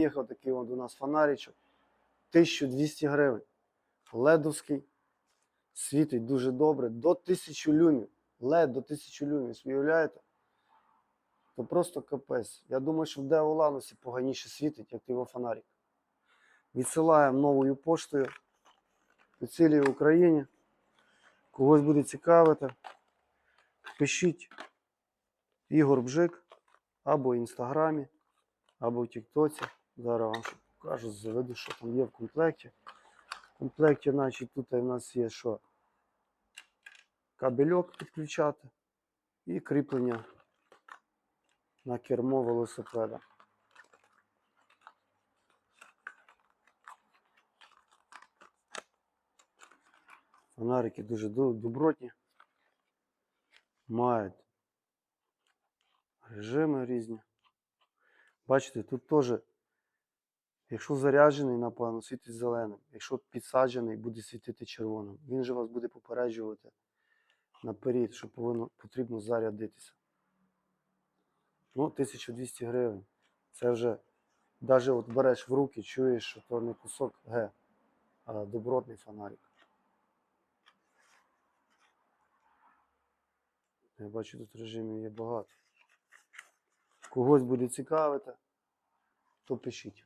Їхав такий от у нас фонаричок. 1200 гривень. Ледовський. Світить дуже добре. До 1000 люмів. Лед до 1000 люмів. Уявляєте? То просто капець. Я думаю, що в Деоланусі поганіше світить, як його фонарик. Відсилаємо новою поштою по цілій Україні. Когось буде цікавити. Пишіть Ігор Бжик або в інстаграмі, або в Тіктоці. Зараз вам покажу, заведу, що там є в комплекті. В комплекті, значить, тут у нас є що? Кабельок підключати і кріплення на кермо велосипеда. Фонарики дуже добротні. Мають режими різні. Бачите, тут теж, якщо заряджений, напевно, світить зеленим. Якщо підсаджений, буде світити червоним. Він же вас буде попереджувати наперед, що повинно, потрібно зарядитися. Ну, 1200 гривень. Це вже, навіть от береш в руки, чуєш, що то не кусок Г, а добротний фонарик. Я бачу, тут режимів є багато. Когось буде цікавити, то пишіть.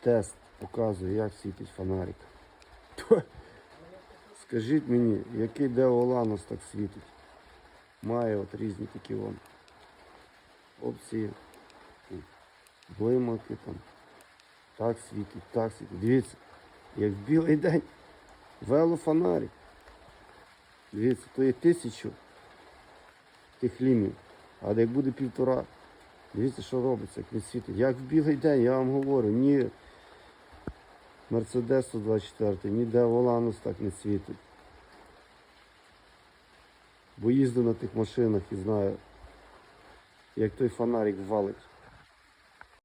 Тест показує, як світить фонарик. Скажіть мені, який Деоланус так світить? Має от різні такі вон опції. Блимаки там. Так світить, так світить. Дивіться, як в білий день. Велофонарик. Дивіться, то є тисячу тих лімів. А як буде півтора, дивіться, що робиться, як він світить. Як в білий день, я вам говорю, ні Мерседес 124, ні Деволанус так не світить. Бо їздив на тих машинах і знаю, як той фонарик валить.